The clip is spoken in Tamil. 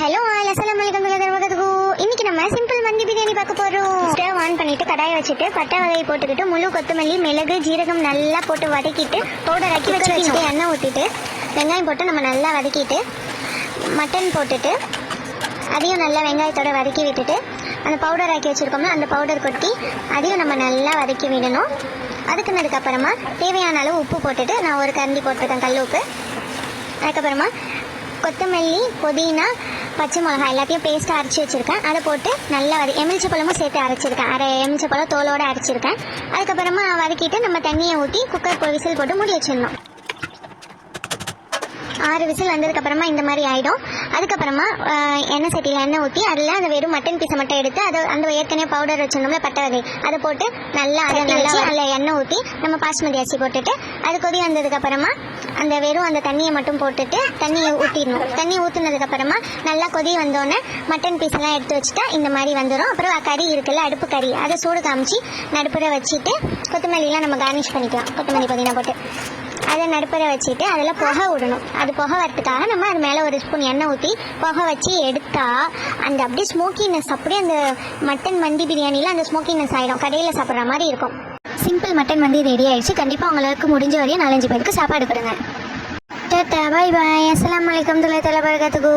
ஹலோ அஸ்ஸலாமு அலைக்கும் வரகத்துக்கு இன்னைக்கு நம்ம சிம்பிள் மந்தி பிரியாணி பார்க்க போறோம். ஸ்டவ் ஆன் பண்ணிட்டு கடாயை வச்சுட்டு பட்டை வகையை போட்டுக்கிட்டு முழு கொத்தமல்லி மிளகு ஜீரகம் நல்லா போட்டு வதக்கிட்டு பவுடர் ஆக்கி வச்சுட்டு எண்ணெய் ஊற்றிட்டு வெங்காயம் போட்டு நம்ம நல்லா வதக்கிட்டு மட்டன் போட்டுட்டு அதையும் நல்லா வெங்காயத்தோட வதக்கி விட்டுட்டு அந்த பவுடர் ஆக்கி வச்சிருக்கோம்ல அந்த பவுடர் கொட்டி அதையும் நம்ம நல்லா வதக்கி விடணும். அதுக்குனதுக்கு அப்புறமா தேவையான அளவு உப்பு போட்டுட்டு நான் ஒரு கரண்டி போட்டிருக்கேன் கல் உப்பு. அதுக்கப்புறமா கொத்தமல்லி புதினா பச்சை மிளகாய் எல்லாத்தையும் பேஸ்ட்டாக அரைச்சி வச்சுருக்கேன். அதை போட்டு நல்லா வதக்கி எமிழ்ச்சி பழமும் சேர்த்து அரைச்சிருக்கேன். அரை எமிழ்ச்சி பழம் தோலோடு அரைச்சிருக்கேன். அதுக்கப்புறமா வதக்கிட்டு நம்ம தண்ணியை ஊற்றி குக்கர் விசில் போட்டு மூடி வச்சிடணும். ஆறு விசில் வந்ததுக்கப்புறமா இந்த மாதிரி ஆகிடும் அதுக்கப்புறமா எண்ணெய் சட்டியில் எண்ணெய் ஊற்றி அதில் அந்த வெறும் மட்டன் பீஸை மட்டும் எடுத்து அதை அந்த ஏற்கனவே பவுடர் வச்சிருந்தோம்ல பட்டை வகை அதை போட்டு நல்லா அதை நல்லா அதில் எண்ணெய் ஊற்றி நம்ம பாஸ்மதி அரிசி போட்டுட்டு அது கொதி வந்ததுக்கப்புறமா அந்த வெறும் அந்த தண்ணியை மட்டும் போட்டுட்டு தண்ணியை ஊற்றிடணும் தண்ணி ஊற்றுனதுக்கப்புறமா நல்லா கொதி வந்தோடனே மட்டன் பீஸ் எல்லாம் எடுத்து வச்சுட்டா இந்த மாதிரி வந்துடும் அப்புறம் கறி இருக்குல்ல அடுப்பு கறி அதை சூடு காமிச்சு நடுப்புற வச்சுட்டு கொத்தமல்லிலாம் நம்ம கார்னிஷ் பண்ணிக்கலாம். கொத்தமல்லி புதினா போட்டு. அதை நடுப்புற வச்சுட்டு அதில் புகை விடணும். அது புகை வரத்துக்காக நம்ம அது மேலே ஒரு ஸ்பூன் எண்ணெய் ஊற்றி புகை வச்சு எடுத்தால் அந்த அப்படியே ஸ்மோக்கினஸ் அப்படியே அந்த மட்டன் மந்தி பிரியாணியில் அந்த ஸ்மோக்கினஸ் ஆகிடும் கடையில் சாப்பிட்ற மாதிரி இருக்கும். சிம்பிள் மட்டன் மந்தி ரெடி ஆயிடுச்சு. கண்டிப்பாக உங்களுக்கு முடிஞ்ச வரையும் நாலஞ்சு பேருக்கு சாப்பாடு கொடுங்க. டாட்டா பாய் பாய் அஸ்லாம் வலைக்கம் துலை தலை பரகத்துக்கு